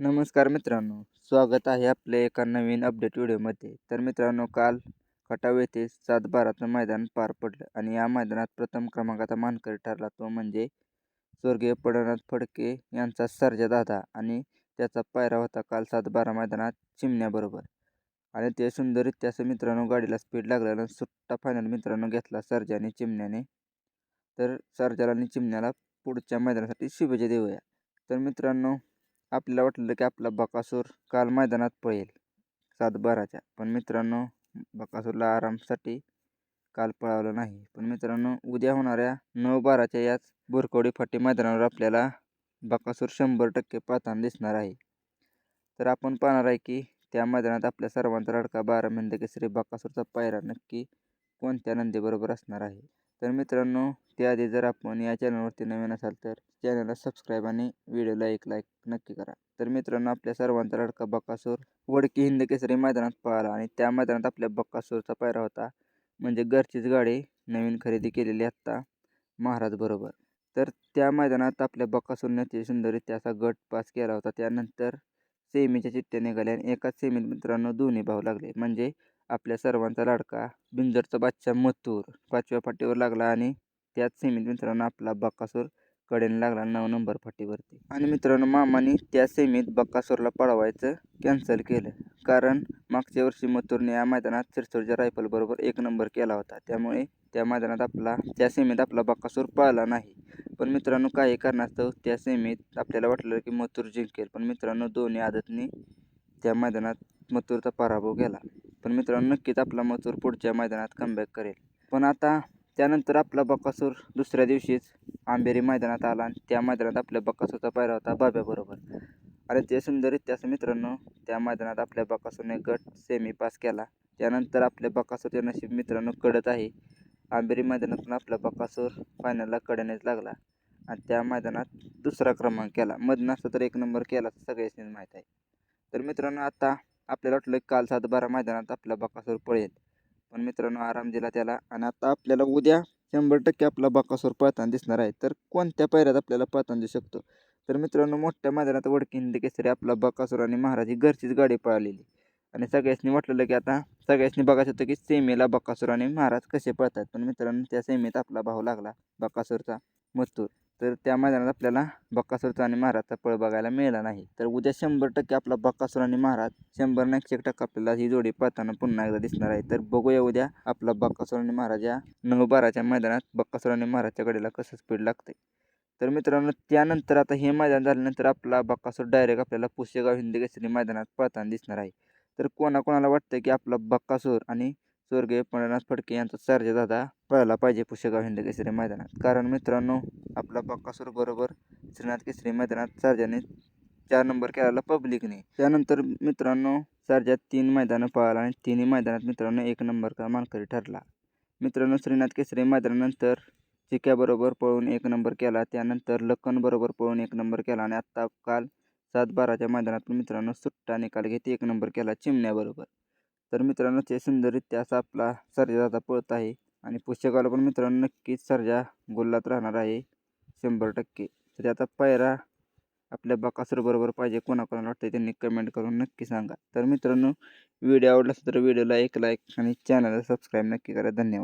नमस्कार मित्रांनो स्वागत आहे आपल्या एका नवीन अपडेट व्हिडिओमध्ये. तर मित्रांनो काल खटाव येथे सात बाराचं मैदान पार पडलं आणि या मैदानात प्रथम क्रमांकाचा मानकरी ठरला तो म्हणजे स्वर्गीय पडनाथ फडके यांचा सर्जा दादा आणि त्याचा पायरा होता काल सात बारा मैदानात चिमण्याबरोबर. आणि ते सुंदररित्या असं मित्रांनो गाडीला स्पीड लागल्यानं सुट्टा फायनल मित्रांनो घेतला सर्जाने चिमण्याने. तर सर्जाला आणि चिमण्याला पुढच्या मैदानासाठी शुभेच्छा देऊया. तर मित्रांनो आपल्याला वाटलं की आपला बकासूर काल मैदानात पळेल सात बाराच्या पण मित्रांनो बकासूरला आरामसाठी काल पळावलं नाही. पण मित्रांनो उद्या होणाऱ्या नऊ बाराच्या याच बोरकवडी फाटी मैदानावर आपल्याला बकासूर शंभर टक्के पाहताना दिसणार आहे. तर आपण पाहणार आहे की त्या मैदानात आपल्या सर्वांचा लडका बारा मिंद केसरी बकासूरचा पायरा नक्की कोणत्या नंदीबरोबर असणार आहे? तर मित्रांनो त्याआधी जर आपण या चॅनलवरती नवीन असाल तर चॅनलला सबस्क्राईब आणि व्हिडिओला एक लाईक नक्की करा. तर मित्रांनो आपल्या सर्वांचा लडका बक्कासूर वडकी हिंद केसरी मैदानात पळाला आणि त्या मैदानात आपल्या बक्कासूरचा पायरा होता. म्हणजे घरचीच गाडी नवीन खरेदी केलेली आत्ता महाराज बरोबर. तर त्या मैदानात आपल्या बक्कासूरने ते सुंदररित्या असा गट पास केला होता. त्यानंतर सेमीच्या चिठ्ठ्या निघाल्या आणि एकाच सेमीत मित्रांनो दोन्ही भाव लागले. म्हणजे आपल्या सर्वांचा लाडका बिंजरचा बादशा मथूर पाचव्या फाटीवर लागला आणि त्याच सेमीत मित्रांनो आपला बक्कासूर कडेने लागला नऊ नंबर फाटीवरती. आणि मित्रांनो मामाने त्या सेमीत बक्कासूरला पळवायचं कॅन्सल केलं. कारण मागच्या वर्षी मथुरने या मैदानात चिरचोडच्या रायफलबरोबर एक नंबर केला होता. त्यामुळे त्या मैदानात आपला त्या सेमीत आपला बक्कासूर पळाला नाही. पण मित्रांनो काही कारणास्तव त्या सेमीत आपल्याला वाटलं की मथुर जिंकेल. पण मित्रांनो दोन्ही आदतनी त्या मैदानात मथुरचा पराभव केला. पण मित्रांनो नक्कीच आपला मथुर पुढच्या मैदानात कमबॅक करेल. पण आता त्यानंतर आपला बकासूर दुसऱ्या दिवशीच आंबेरी मैदानात आला आणि त्या मैदानात आपल्या बकासूरचा पायरा होता बाब्याबरोबर आणि ते सुंदररित्या असं मित्रांनो त्या मैदानात आपल्या बकासूरने गट सेमी पास केला. त्यानंतर आपल्या बकासूरचे नशीब मित्रांनो कडत आहे. आंबेरी मैदानातून आपला बकासूर फायनलला कड्यानेच लागला आणि त्या मैदानात दुसरा क्रमांक केला. मधनं असं तर एक नंबर केला तर माहीत आहे. तर मित्रांनो आता आपल्याला वाटलं काल सात बारा मैदानात आपला बकासूर पळेल. पण मित्रांनो आराम दिला त्याला आणि आता आपल्याला उद्या शंभर टक्के आपला बकासूर पळताना दिसणार आहे. तर कोणत्या पायऱ्यात आपल्याला पळताना दिसू शकतो? तर मित्रांनो मोठ्या मैदानात वडकी हिंदी केसरी आपला बकासूर आणि महाराज ही घरचीच गाडी पळालेली. आणि सगळ्यासनी वाटलेलं की आता सगळ्यासनी बघायचं होतं की सेमीला बकासूर आणि महाराज कसे पळतात. पण मित्रांनो त्या सेमीत आपला भाऊ लागला बकासूरचा. मस्तूर तर त्या मैदानात आपल्याला बक्कासूरचा आणि महाराजचा पळ बघायला मिळाला नाही. तर उद्या शंभर टक्के आपला बक्कासूर आणि महाराज शंभर न एकशे एक टक्का आपल्याला ही जोडी पाहताना पुन्हा एकदा दिसणार आहे. तर बघूया उद्या आपला बक्कासूर आणि महाराज या नऊ बाराच्या मैदानात बक्कासूर आणि महाराजच्या गडीला कसं स्पीड लागते तर मित्रांनो त्यानंतर आता हे मैदान झाल्यानंतर आपला बक्कासूर डायरेक्ट आपल्याला पुसेगाव हिंदी केसरी मैदानात पळताना दिसणार आहे. तर कोणाकोणाला वाटतं की आपला बक्कासूर आणि स्वर्गीय पंढरनाथ फडके यांचा सर्जा दादा पळाला पाहिजे पुष्यगाव हिंद केसरी मैदानात. कारण मित्रांनो आपला पक्कासूर बरोबर श्रीनाथ केसरी मैदानात सर्जाने चार नंबर केला पब्लिकने त्यानंतर मित्रांनो सर्जात तीन मैदानं पळाला आणि तिन्ही मैदानात मित्रांनो एक नंबर का मानकरी ठरला. मित्रांनो श्रीनाथ केसरी मैदानानंतर चिक्याबरोबर पळून एक नंबर केला. त्यानंतर लखनबरोबर पळून एक नंबर केला आणि आत्ता काल सात बाराच्या मैदानात मित्रांनो सुट्टा निकाल घेत एक नंबर केला चिमण्याबरोबर तर मित्रांनो ते सुंदररित्या असा आपला सर्जा पळत आहे आणि पुस्तकाला पण मित्रांनो नक्कीच सर्जा गोल्लात राहणार आहे शंभर टक्के. तर आता पायरा आपल्या बरोबर पाहिजे कोणाकोणाला वाटतं त्यांनी कमेंट करून नक्की सांगा. तर मित्रांनो व्हिडिओ आवडला असेल तर व्हिडिओला एक लाईक आणि चॅनलला सबस्क्राईब नक्की करा. धन्यवाद.